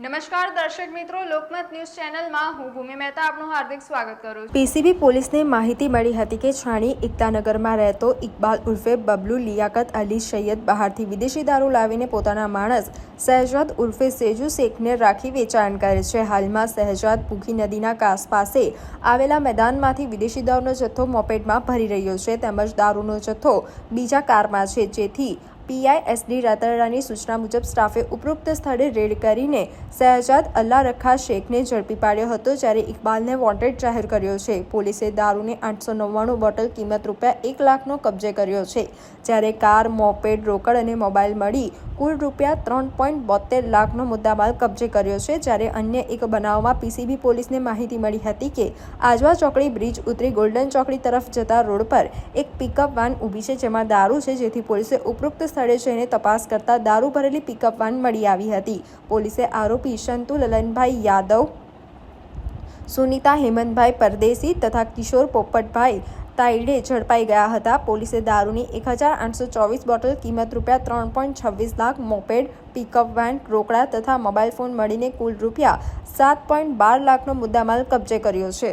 નમસ્કાર દર્શક મિત્રો, લોકમત ન્યૂઝ ચેનલમાં હું ભૂમિ મહેતા આપનું હાર્દિક સ્વાગત કરું છું. પીસીબી પોલીસને માહિતી મળી હતી કે છાણી એકતાનગરમાં રહેતો ઇકબાલ ઉર્ફે બબલુ લિયાકત અલી સૈયદ બહારથી વિદેશી દારૂ લાવીને પોતાના માણસ શહેજાદ ઉર્ફે સેજુ શેખને રાખી વેચાણ કરે છે. હાલમાં શહેજાદ પુખી નદીના કાસ પાસે આવેલા મેદાનમાંથી વિદેશી દારૂનો જથ્થો મોપેડમાં ભરી રહ્યો છે. તેમજ દારૂનો જથ્થો બીજા કારમાં છે. જેથી પીઆઈએસડી રાતારાની સૂચના મુજબ સ્ટાફે ઉપરોક્ત સ્થળે રેડ કરીને શહેજાદ અલ્લા શેખને ઝડપી પાડ્યો હતો જ્યારે ઇકબાલને વોન્ટેડ જાહેર કર્યો છે. પોલીસે દારૂની આઠસો નવ્વાણું બોટલ કિંમત રૂપિયા એક લાખનો કબજે કર્યો છે. જ્યારે કાર, મોપેડ, રોકડ અને મોબાઈલ મળી કુલ રૂપિયા ત્રણ પોઈન્ટ બોતેર લાખનો મુદ્દામાલ કબજે કર્યો છે, જ્યારે અન્ય એક બનાવમાં પીસીબી પોલીસને માહિતી મળી હતી કે આજવા ચોકડી બ્રિજ ઉતરી ગોલ્ડન ચોકડી તરફ જતા રોડ પર એક પિકઅપ વાન ઊભી છે, જેમાં દારૂ છે, જેથી પોલીસે ઉપરોક્ત સ્થળે જઈને તપાસ કરતા દારૂ ભરેલી પિકઅપ વાન મળી આવી હતી. પોલીસે આરોપી શંતુ લલનભાઈ યાદવ, સુનિતા હેમંતભાઈ પરદેશી તથા કિશોર પોપટભાઈ તાઈડે ઝડપાઈ ગયા હતા. પોલીસે દારૂની એક હજાર આઠસો ચોવીસ બોટલ, કિંમત રૂપિયા ત્રણ પોઈન્ટ છવ્વીસ લાખ, મોપેડ પિકઅપ વેન રોકડા તથા મોબાઈલ ફોન મળીને કુલ રૂપિયા સાત પોઈન્ટ બાર લાખનો મુદ્દામાલ કબજે કર્યો છે.